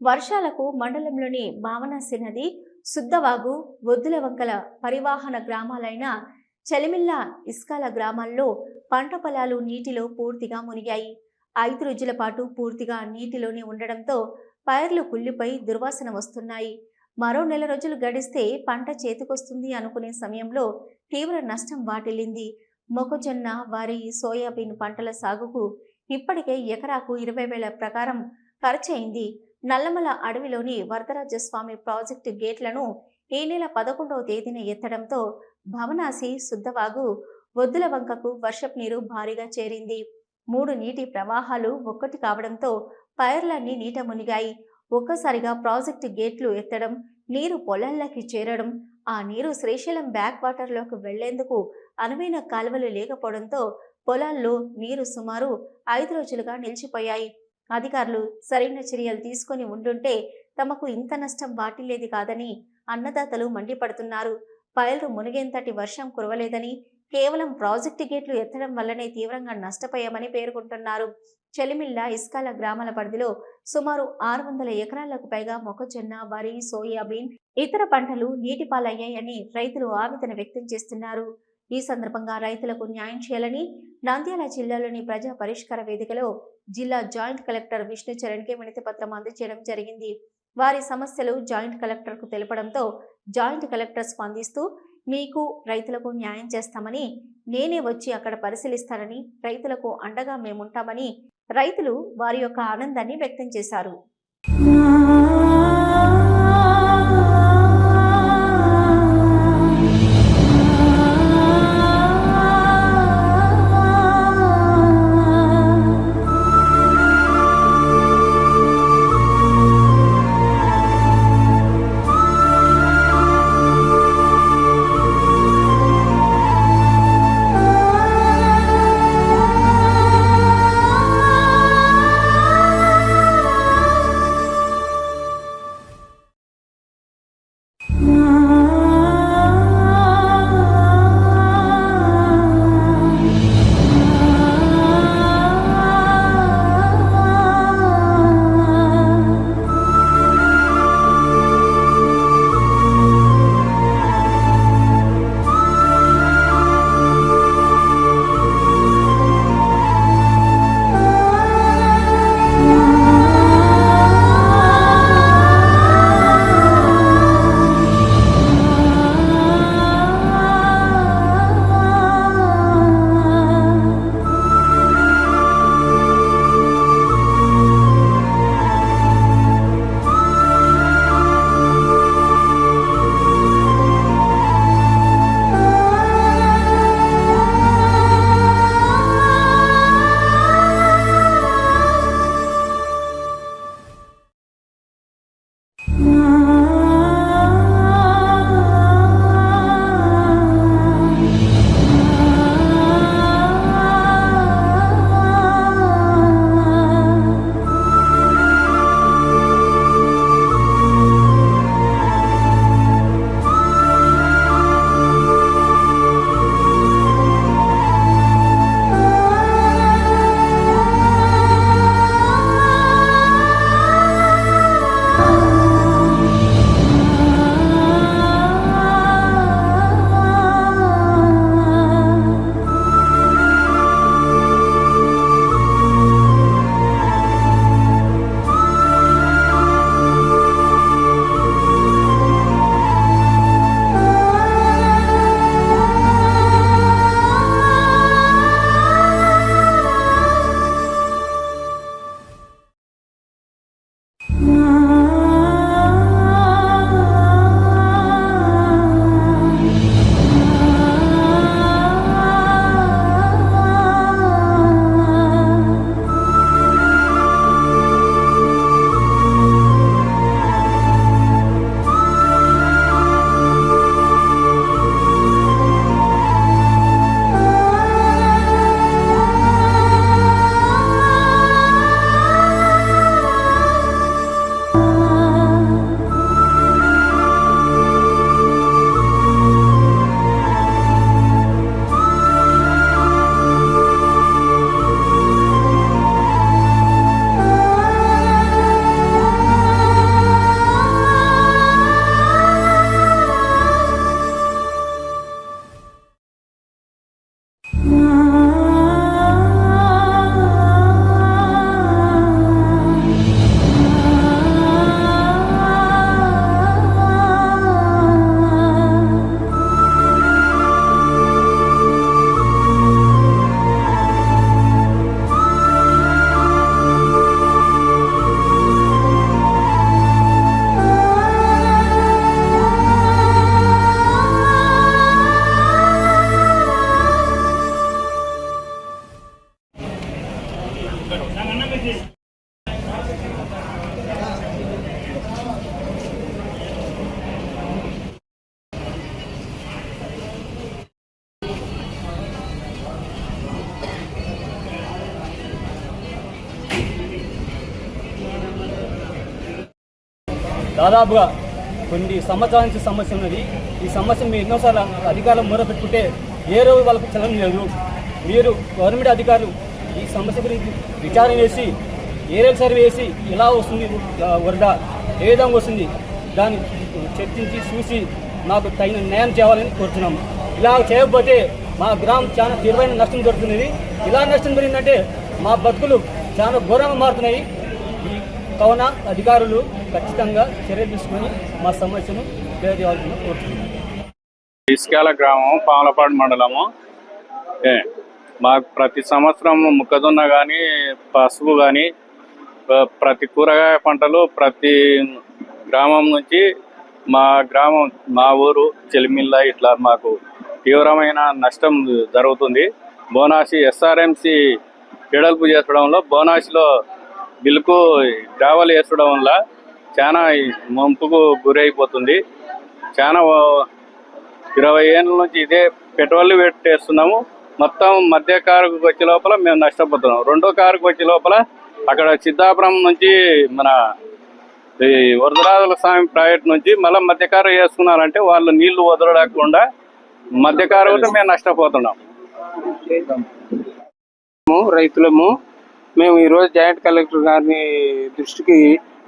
వర్షాలకు మండలంలోని భావనాసి నది సుద్దవాగు వద్దుల వంకల పరివాహన గ్రామాలైన చలిమిల్ల ఇస్కాల గ్రామాల్లో పంట పొలాలు నీటిలో పూర్తిగా మునిగాయి. ఐదు రోజుల పాటు పూర్తిగా నీటిలోనే ఉండడంతో పైర్లు కుళ్ళిపై దుర్వాసన వస్తున్నాయి. మరో నెల రోజులు గడిస్తే పంట చేతికొస్తుంది అనుకునే సమయంలో తీవ్ర నష్టం వాటిల్లింది. మొక్కజొన్న వరి సోయాబీన్ పంటల సాగుకు ఇప్పటికే ఎకరాకు ఇరవై వేల ప్రకారం ఖర్చయింది. నల్లమల అడవిలోని వరదరాజస్వామి ప్రాజెక్టు గేట్లను ఈ నెల పదకొండవ తేదీన ఎత్తడంతో భవనాసి శుద్ధవాగు వద్దుల వంకకు వర్షపు నీరు భారీగా చేరింది. మూడు నీటి ప్రవాహాలు ఒక్కటి కావడంతో పైర్లన్నీ నీట మునిగాయి. ఒక్కసారిగా ప్రాజెక్టు గేట్లు ఎత్తడం నీరు పొలాల్లోకి చేరడం ఆ నీరు శ్రీశైలం బ్యాక్ వాటర్లోకి వెళ్ళేందుకు అనువైన కాలువలు లేకపోవడంతో పొలాల్లో నీరు సుమారు ఐదు రోజులుగా నిలిచిపోయాయి. అధికారులు సరైన చర్యలు తీసుకొని ఉండుంటే తమకు ఇంత నష్టం వాటిల్లేది కాదని అన్నదాతలు మండిపడుతున్నారు. పైలు మునిగేంతటి వర్షం కురవలేదని కేవలం ప్రాజెక్టు గేట్లు ఎత్తడం వల్లనే తీవ్రంగా నష్టపోయామని పేర్కొంటున్నారు. చెలిమిళ్ళ ఇస్కాల గ్రామాల పరిధిలో సుమారు ఆరు వందల ఎకరాలకు పైగా మొక్కజొన్న వరి సోయాబీన్ ఇతర పంటలు నీటిపాలయ్యాయని రైతులు ఆవేదన వ్యక్తం చేస్తున్నారు. ఈ సందర్భంగా రైతులకు న్యాయం చేయాలని నంద్యాల జిల్లాలోని ప్రజా పరిష్కార వేదికలో జిల్లా జాయింట్ కలెక్టర్ విష్ణు చరణ్కి వినతి పత్రం అందజేయడం జరిగింది. వారి సమస్యలు జాయింట్ కలెక్టర్కు తెలపడంతో జాయింట్ కలెక్టర్ స్పందిస్తూ మీకు రైతులకు న్యాయం చేస్తామని నేనే వచ్చి అక్కడ పరిశీలిస్తానని రైతులకు అండగా మేముంటామని రైతులు వారి యొక్క ఆనందాన్ని వ్యక్తం చేశారు. Mm-hmm. దాదాపుగా కొన్ని సంవత్సరాల నుంచి సమస్య ఉన్నది. ఈ సమస్య మీరు ఎన్నోసార్లు అధికారులు మొర పెట్టుకుంటే ఏ రోజు వాళ్ళకు చలనం లేదు. మీరు గవర్నమెంట్ అధికారులు ఈ సమస్య గురించి విచారణ చేసి ఏరియల్ సర్వే చేసి ఎలా వస్తుంది వరద ఏ విధంగా వస్తుంది దాన్ని చర్చించి చూసి మాకు తగిన న్యాయం చేయాలని కోరుతున్నాము ఇలా చేయకపోతే మా గ్రామం చాలా తీవ్రమైన నష్టం జరుగుతున్నది. ఇలా నష్టం జరిగిందంటే మా బతుకులు చాలా ఘోరంగా మారుతున్నాయి. కావున అధికారులు ఖచ్చితంగా చర్య తీసుకుని మా సమస్యను తెలియజేయాల్సిందిగా ఇసుకాల గ్రామం పాములపాడు మండలము. మాకు ప్రతి సంవత్సరం మొక్కజొన్న కానీ పసుపు కానీ ప్రతి కూరగాయ పంటలు ప్రతి గ్రామం నుంచి మా గ్రామం మా ఊరు చెలిమిల్ల ఇట్లా మాకు తీవ్రమైన నష్టం జరుగుతుంది. బోనాసి ఎస్ఆర్ఎంసి వెడల్పు చేసడంలో బోనాసిలో బిల్కు గ్రావెల్ వేసడం వల్ల చాలా మంపుకు గురైపోతుంది. చాలా ఇరవై ఏళ్ళ నుంచి ఇదే పెట్రోల్ పెట్టేస్తున్నాము. మొత్తం మధ్య కారుకు వచ్చే లోపల మేము నష్టపోతున్నాం. రెండో కారుకు వచ్చే లోపల అక్కడ సిద్ధాపురం నుంచి మన ఈ వరదరాజుల స్వామి ప్రాజెక్ట్ నుంచి మళ్ళీ మధ్య కారు వేసుకున్నారంటే వాళ్ళు నీళ్ళు వదలకుండా మధ్య కారు కూడా మేము నష్టపోతున్నాం. రైతులము మేము ఈరోజు జాయింట్ కలెక్టర్ గారిని దృష్టికి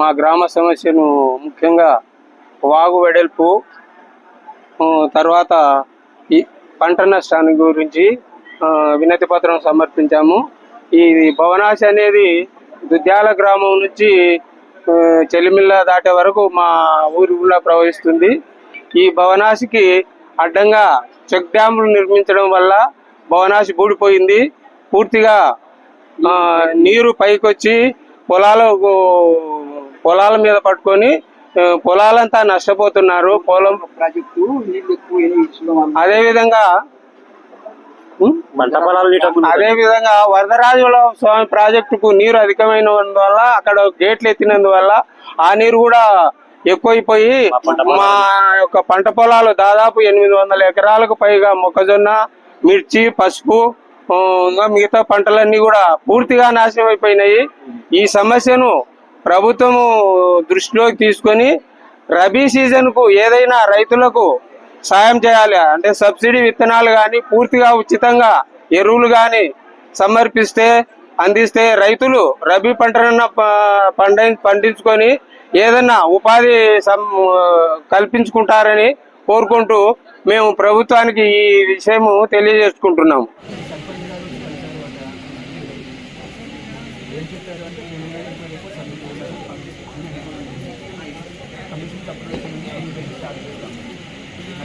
మా గ్రామ సమస్యను ముఖ్యంగా వాగు వెడల్పు తర్వాత ఈ పంట నష్టాన్ని గురించి వినతి పత్రం సమర్పించాము. ఈ భవనాశ అనేది దుద్యాల గ్రామం నుంచి చెలిమిల్ల దాటే వరకు మా ఊరి ఊళ్ళో ప్రవహిస్తుంది. ఈ భవనాశికి అడ్డంగా చెక్ డ్యాములు నిర్మించడం వల్ల భవనాశి బూడిపోయింది. పూర్తిగా నీరు పైకొచ్చి పొలాలకు పొలాల మీద పట్టుకొని పొలాలంతా నష్టపోతున్నారు. పొలం ప్రాజెక్టు అదే విధంగా పంట పొలాలు అదే విధంగా వరదరాజుల స్వామి ప్రాజెక్టుకు నీరు అధికమైనందువల్ల అక్కడ గేట్లు ఎత్తినందువల్ల ఆ నీరు కూడా ఎక్కువైపోయి మా యొక్క పంట పొలాలు దాదాపు ఎనిమిది వందల ఎకరాలకు పైగా మొక్కజొన్న మిర్చి పసుపు ఇంకా మిగతా పంటలన్నీ కూడా పూర్తిగా నాశనం అయిపోయినాయి. ఈ సమస్యను ప్రభుత్వము దృష్టిలోకి తీసుకొని రబీ సీజన్కు ఏదైనా రైతులకు సాయం చేయాలి. అంటే సబ్సిడీ విత్తనాలు కానీ పూర్తిగా ఉచితంగా ఎరువులు కానీ సమర్పిస్తే అందిస్తే రైతులు రబీ పంటనన్న ప- పండ పండించుకొని ఏదన్నా ఉపాధి సం- కల్పించుకుంటారని కోరుకుంటూ మేము ప్రభుత్వానికి ఈ విషయము తెలియజేసుకుంటున్నాము.